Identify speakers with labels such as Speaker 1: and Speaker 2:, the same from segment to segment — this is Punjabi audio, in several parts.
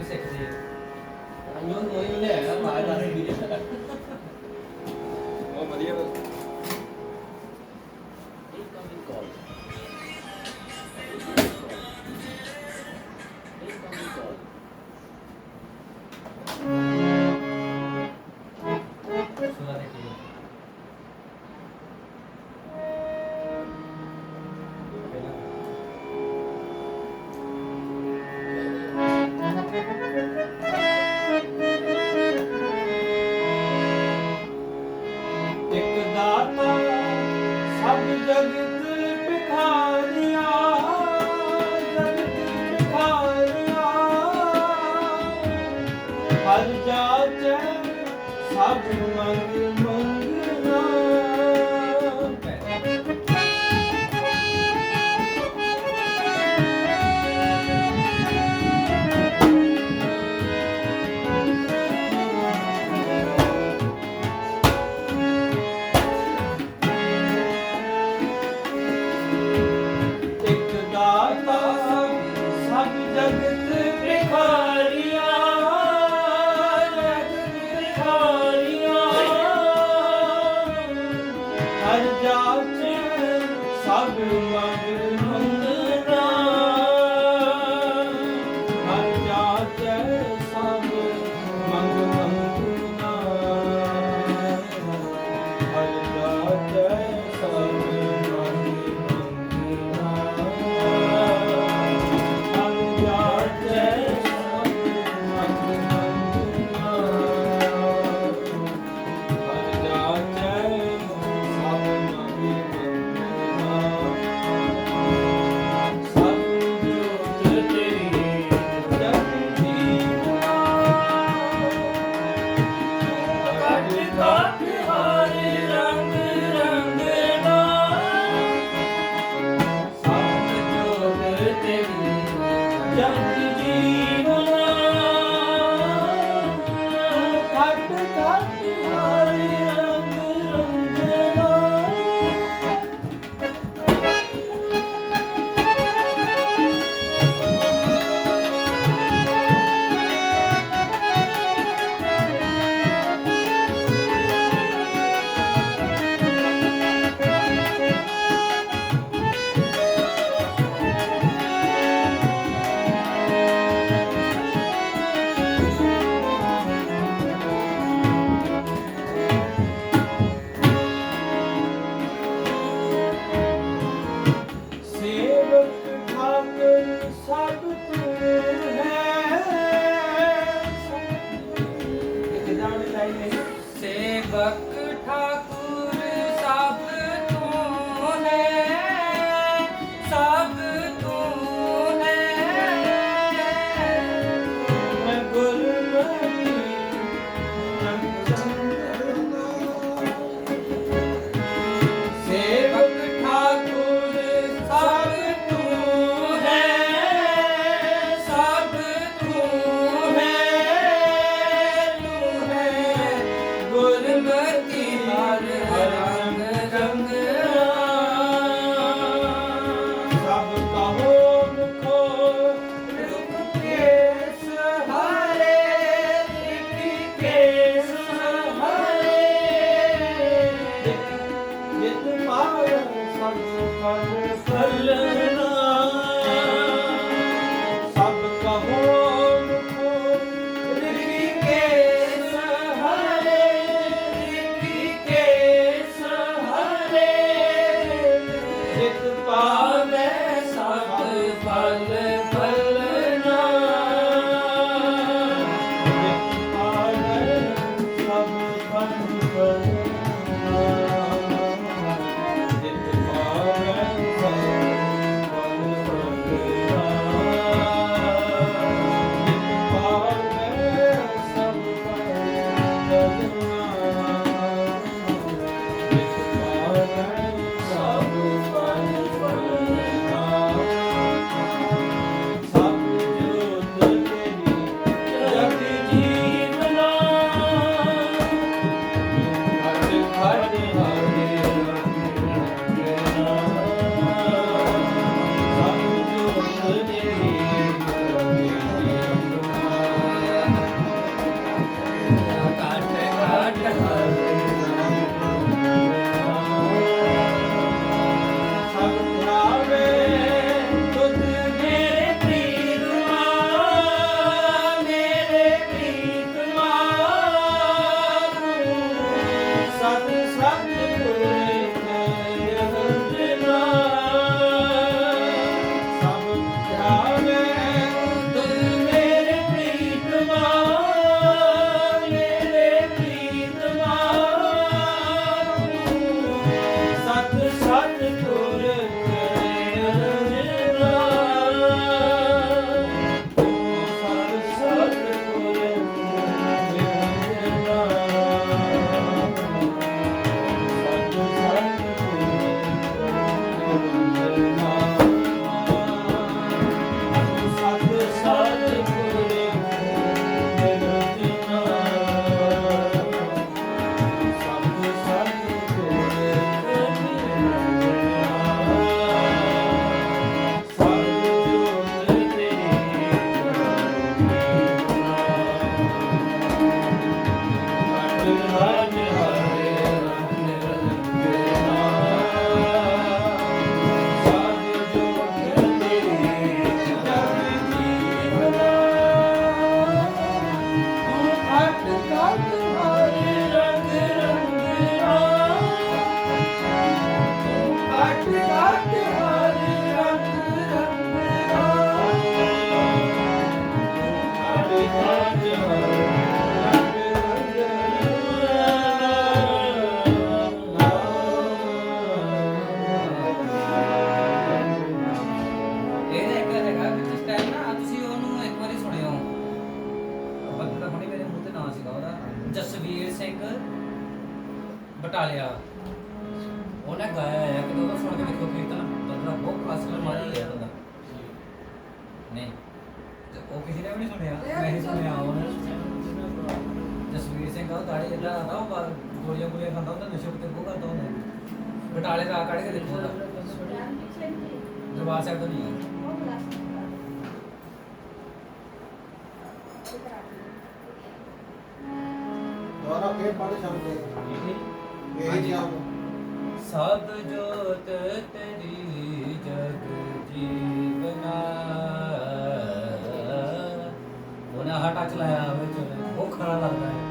Speaker 1: พิเศษ ਬਟਾਲਿਆ ਉਹਨੇ ਗਾਇਆ ਹੈ ਕਿ ਉਹਦਾ ਸੁਣ ਕੇ ਦੇਖੋ ਕੀਰਤਨ ਬੰਦਾ ਬਹੁਤ ਕਲਾਸਿਕਲ ਮਾਰੀ ਹੈ ਬੰਦਾ। ਨਹੀਂ ਤੇ ਉਹ ਕਿਸੇ ਨੇ ਵੀ ਨਹੀਂ ਸੁਣਿਆ ਮੈਂ ਹੀ ਸੁਣਿਆ। ਉਹਨੇ। ਜਸਵੀਰ ਸਿੰਘ ਉਹ ਦਾੜੀ ਇਦਾਂ ਆਦਾ ਉਹ ਬਾਹਰ ਗੋਲੀਆਂ ਗੋਲੀਆਂ ਖਾਂਦਾ ਹੁੰਦਾ ਨਸ਼ੇ ਉੱਤੇ ਬਹੁਤ ਕਰਦਾ ਹੁੰਦਾ। ਬਟਾਲੇ ਦਾ ਆ ਕੱਢ ਕੇ ਦੇਖੋ ਉਹਦਾ। ਦਰਬਾਰ ਸਾਹਿਬ ਤੋਂ ਨਹੀਂ ਹੈ
Speaker 2: ਦੁਆਰਾ ਫੇਰ ਪੜ੍ਹ ਸਕਦੇ
Speaker 1: ਸਭ ਜੋਤ ਤੇਰੀ ਜਗ ਜੀਵਨਾ। ਉਹਨੇ ਆਹ ਟੱਚ ਲਾਇਆ ਵਿੱਚ ਉਹ ਖਰਾ ਲੱਗਦਾ ਹੈ।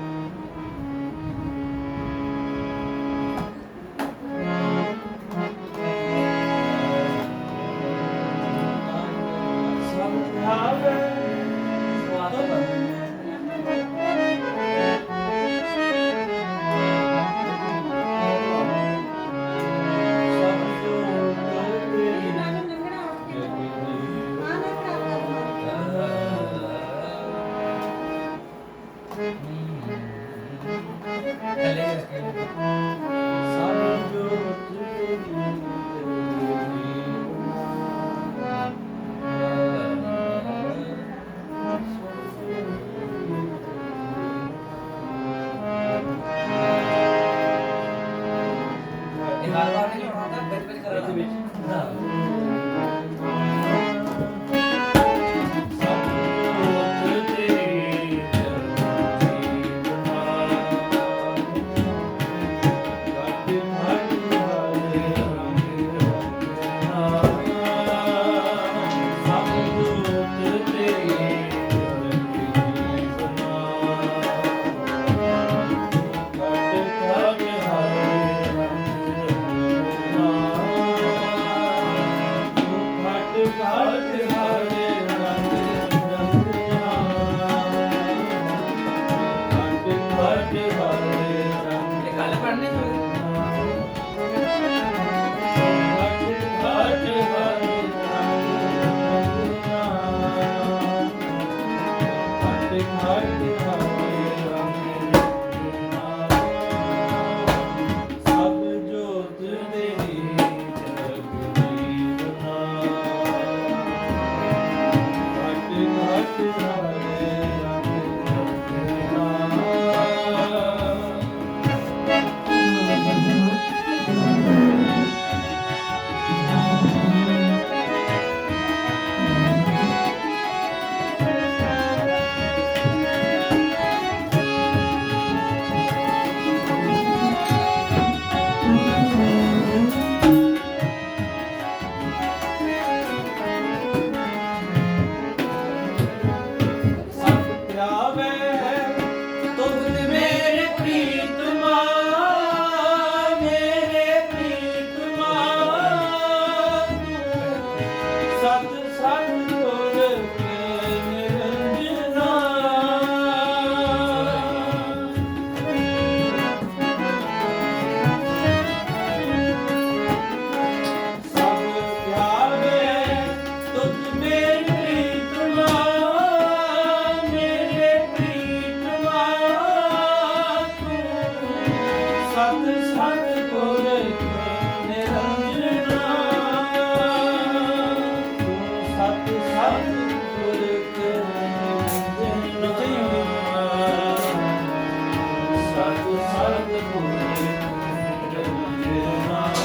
Speaker 3: కలపండి.
Speaker 1: Amen.
Speaker 3: ਸਤਿਗੁਰ ਜਗਤ
Speaker 1: ਜਨਾ